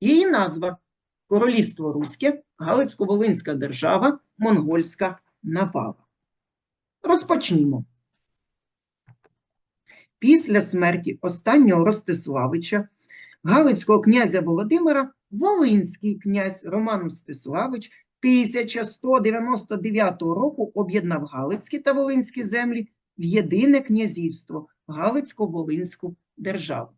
Її назва Королівство Руське, Галицько-Волинська держава, Монгольська Навала. Розпочнімо. Після смерті останнього Ростиславича, Галицького князя Володимира, Волинський князь Роман Мстиславич 1199 року об'єднав Галицькі та Волинські землі в єдине князівство Галицько-Волинську державу.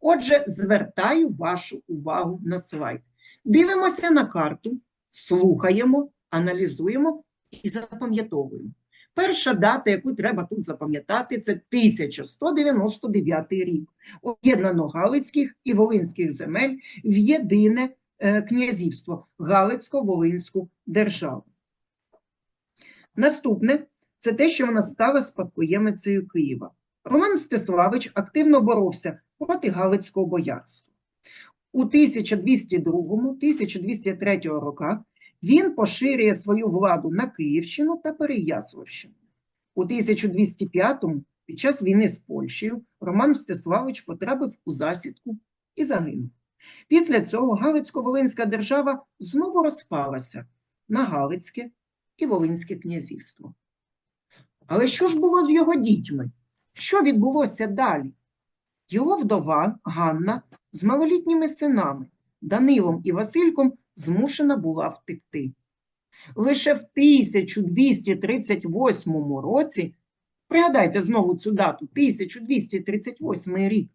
Отже, звертаю вашу увагу на слайд. Дивимося на карту, слухаємо, аналізуємо і запам'ятовуємо. Перша дата, яку треба тут запам'ятати, це 1199 рік. Об'єднано Галицьких і Волинських земель в єдине е, князівство Галицько-Волинську державу. Наступне це те, що вона стала спадкоємицею Києва. Роман Мстиславич активно боровся проти Галицького боярства. У 1202-1203 роках він поширює свою владу на Київщину та Переяславщину. У 1205-му, під час війни з Польщею, Роман Мстиславич потрапив у засідку і загинув. Після цього Галицько-Волинська держава знову розпалася на Галицьке і Волинське князівство. Але що ж було з його дітьми? Що відбулося далі? Його вдова Ганна з малолітніми синами Данилом і Васильком змушена була втекти. Лише в 1238 році, пригадайте знову цю дату, 1238 рік,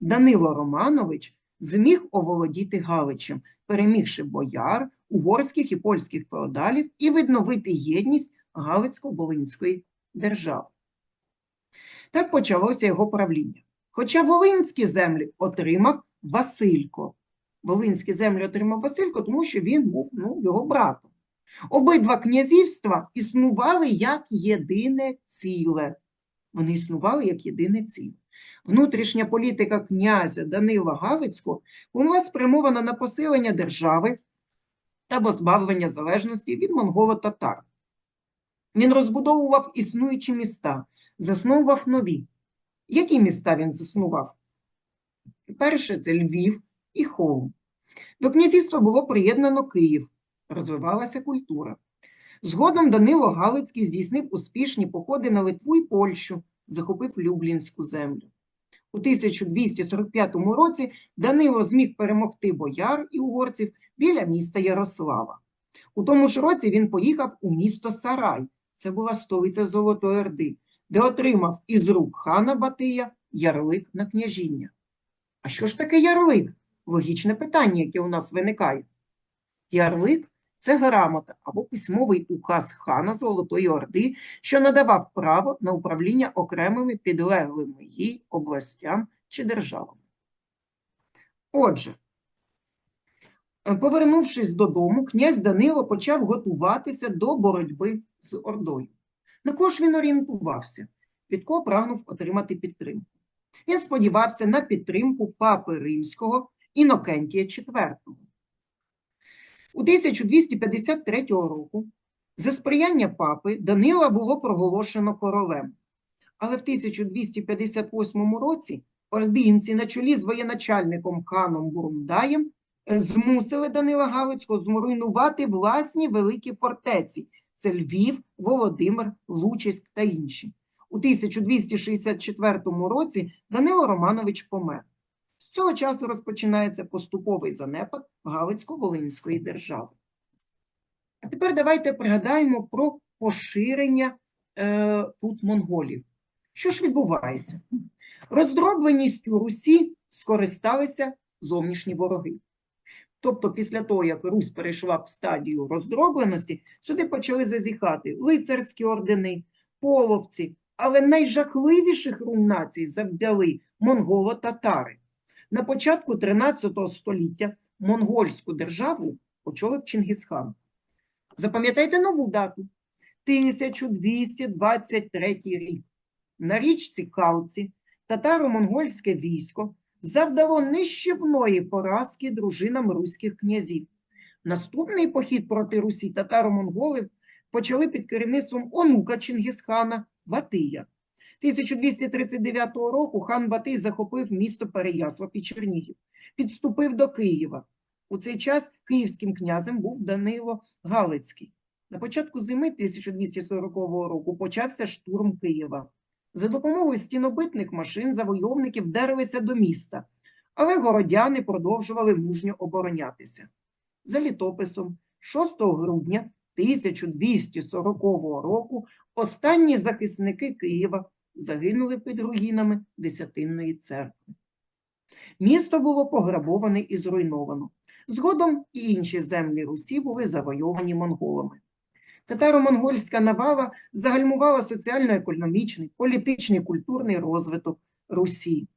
Данило Романович зміг оволодіти Галичем, перемігши бояр, угорських і польських феодалів і відновити єдність Галицько-Волинської держави. Так почалося його правління. Хоча Волинські землі отримав Василько. Волинські землі отримав Василько, тому що він був ну, його братом. Обидва князівства існували як єдине ціле. Вони існували як єдине ціле. Внутрішня політика князя Данила Галицького була спрямована на посилення держави та позбавлення залежності від монголо-татар. Він розбудовував існуючі міста, засновував нові. Які міста він заснував? Перше це Львів і Холм. До князівства було приєднано Київ, розвивалася культура. Згодом Данило Галицький здійснив успішні походи на Литву і Польщу, захопив Люблінську землю. У 1245 році Данило зміг перемогти бояр і угорців біля міста Ярослава. У тому ж році він поїхав у місто Сарай, це була столиця Золотої Орди, де отримав із рук хана Батия ярлик на княжіння. А що ж таке ярлик? Логічне питання, яке у нас виникає. Ярлик це грамота або письмовий указ хана Золотої Орди, що надавав право на управління окремими підлеглими їй областям чи державами. Отже, повернувшись додому, князь Данило почав готуватися до боротьби з Ордою. На кого ж він орієнтувався? Від кого прагнув отримати підтримку? Він сподівався на підтримку папи Римського Інокентія IV. У 1253 року за сприяння папи Данила було проголошено королем. Але в 1258 році ординці на чолі з воєначальником ханом Бурундаєм е, змусили Данила Галицького зруйнувати власні великі фортеці це Львів, Володимир, Лучиськ та інші. У 1264 році Данило Романович помер. З цього часу розпочинається поступовий занепад Галицько-Волинської держави. А тепер давайте пригадаємо про поширення е, тут монголів. Що ж відбувається? Роздробленістю Русі скористалися зовнішні вороги. Тобто, після того, як Русь перейшла в стадію роздробленості, сюди почали зазіхати лицарські ордени, половці, але найжахливіших руйнацій завдали монголо-татари. На початку 13 століття монгольську державу очолив Чингісхан. Запам'ятайте нову дату 1223 рік. На річці Калці татаро-монгольське військо завдало нищівної поразки дружинам руських князів. Наступний похід проти Русі татаро-монголів почали під керівництвом онука Чингісхана Батия. 1239 року хан Батий захопив місто Переяслав і Чернігів, підступив до Києва. У цей час київським князем був Данило Галицький. На початку зими 1240 року почався штурм Києва. За допомогою стінобитних машин завойовники вдарилися до міста, але городяни продовжували мужньо оборонятися. За літописом 6 грудня 1240 року останні захисники Києва загинули під руїнами Десятинної церкви. Місто було пограбоване і зруйновано. Згодом і інші землі Русі були завойовані монголами. Татаро-монгольська навала загальмувала соціально-економічний, політичний, культурний розвиток Русі.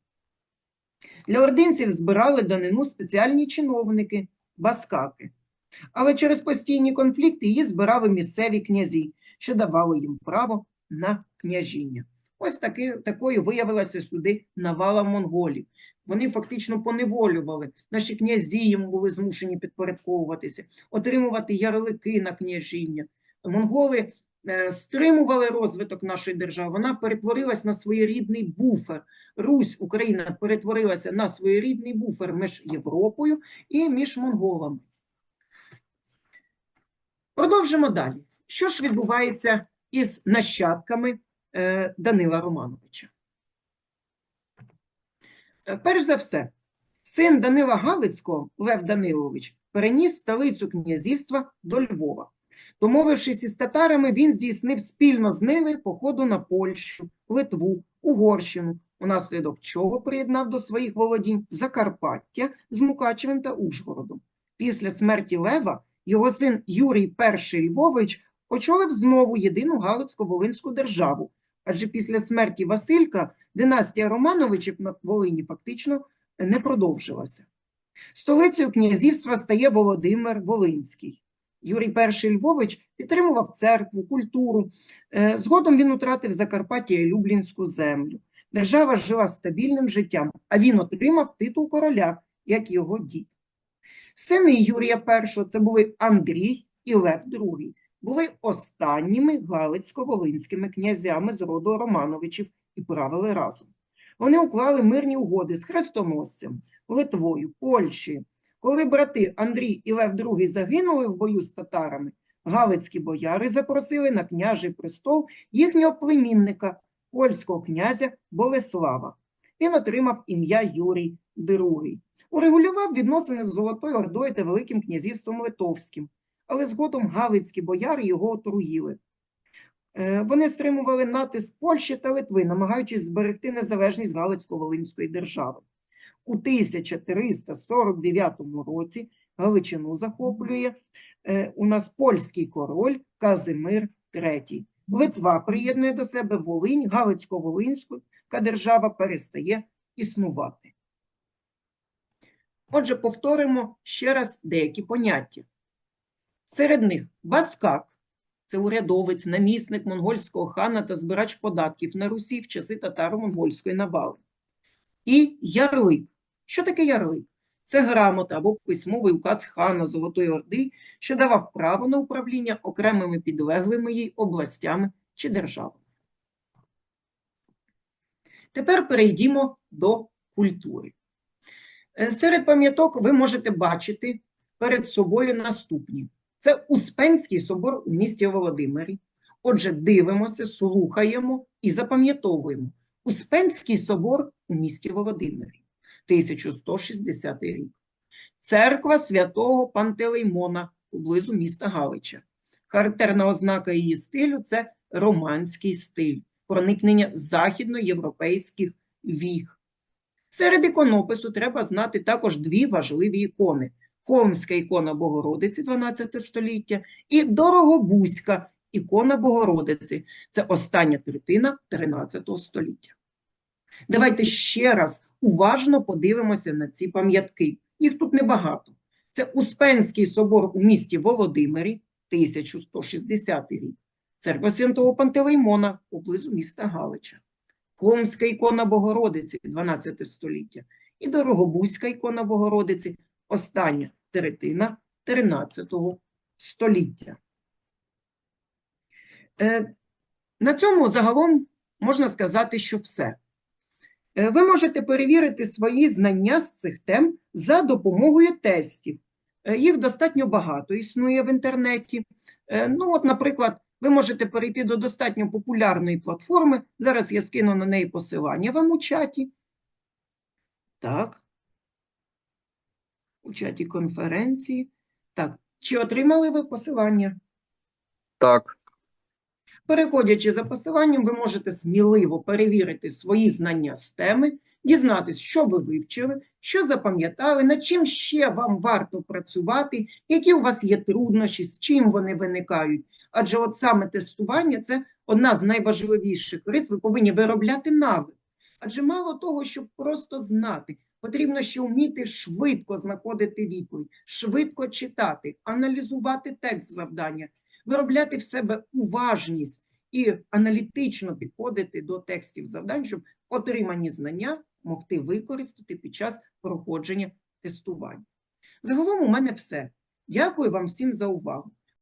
Для ординців збирали данину спеціальні чиновники – баскаки. Але через постійні конфлікти її збирали місцеві князі, що давало їм право на княжіння. Ось таки, такою виявилася сюди навала монголів. Вони фактично поневолювали. Наші князі їм були змушені підпорядковуватися, отримувати ярлики на княжіння. Монголи е, стримували розвиток нашої держави. Вона перетворилась на своєрідний буфер. Русь, Україна перетворилася на своєрідний буфер між Європою і між монголами. Продовжимо далі. Що ж відбувається із нащадками е, Данила Романовича? Е, Перш за все, син Данила Галицького, Лев Данилович, переніс столицю князівства до Львова. Домовившись із татарами, він здійснив спільно з ними походу на Польщу, Литву, Угорщину, унаслідок чого приєднав до своїх володінь Закарпаття з Мукачевим та Ужгородом. Після смерті Лева його син Юрій І Львович очолив знову єдину Галицько-Волинську державу, адже після смерті Василька династія Романовичів на Волині фактично не продовжилася. Столицею князівства стає Володимир Волинський. Юрій І Львович підтримував церкву, культуру. Е, Згодом він утратив Закарпаття і Люблінську землю. Держава жила стабільним життям, а він отримав титул короля, як його дід. Сини Юрія І, це були Андрій і Лев II, були останніми галицько-волинськими князями з роду Романовичів і правили разом. Вони уклали мирні угоди з хрестоносцем, Литвою, Польщею. Коли брати Андрій і Лев II загинули в бою з татарами, галицькі бояри запросили на княжий престол їхнього племінника, польського князя Болеслава. Він отримав ім'я Юрій II. Урегулював відносини з Золотою Ордою та Великим князівством Литовським, але згодом галицькі бояри його отруїли. Е, Вони стримували натиск Польщі та Литви, намагаючись зберегти незалежність Галицько-Волинської держави. У 1349 році Галичину захоплює е, у нас польський король Казимир III. Литва приєднує до себе Волинь, Галицько-Волинська держава перестає існувати. Отже, повторимо ще раз деякі поняття. Серед них баскак це урядовець, намісник монгольського хана та збирач податків на Русі в часи татаро-монгольської навали. І ярлик. Що таке ярлик? Це грамота або письмовий указ хана Золотої Орди, що давав право на управління окремими підлеглими їй областями чи державами. Тепер перейдімо до культури. Е, Серед пам'яток ви можете бачити перед собою наступні. Це Успенський собор у місті Володимирі. Отже, дивимося, слухаємо і запам'ятовуємо. Успенський собор у місті Володимирі, 1160 рік. Церква святого Пантелеймона поблизу міста Галича. Характерна ознака її стилю це романський стиль, проникнення західноєвропейських віг. Серед іконопису треба знати також дві важливі ікони: Холмська ікона Богородиці 12 століття і Дорогобузька ікона Богородиці. Це остання третина 13 століття. Давайте ще раз уважно подивимося на ці пам'ятки. Їх тут небагато. Це Успенський собор у місті Володимирі, 1160 рік. Церква Святого Пантелеймона поблизу міста Галича. Холмська ікона Богородиці 12 століття і Дорогобузька ікона Богородиці остання третина 13 століття. Е, На цьому загалом можна сказати, що все. Е, Ви можете перевірити свої знання з цих тем за допомогою тестів. Е, Їх достатньо багато існує в інтернеті. Е, Ну, от, наприклад, ви можете перейти до достатньо популярної платформи. Зараз я скину на неї посилання вам у чаті. Так. У чаті конференції. Так, чи отримали ви посилання? Так, Переходячи за посиланням, ви можете сміливо перевірити свої знання з теми, дізнатись, що ви вивчили, що запам'ятали, над чим ще вам варто працювати, які у вас є труднощі, з чим вони виникають. Адже от саме тестування – це одна з найважливіших рис, ви повинні виробляти навик. Адже мало того, щоб просто знати, потрібно ще вміти швидко знаходити відповідь, швидко читати, аналізувати текст завдання, виробляти в себе уважність і аналітично підходити до текстів завдань, щоб отримані знання могти використати під час проходження тестувань. Загалом у мене все. Дякую вам всім за увагу.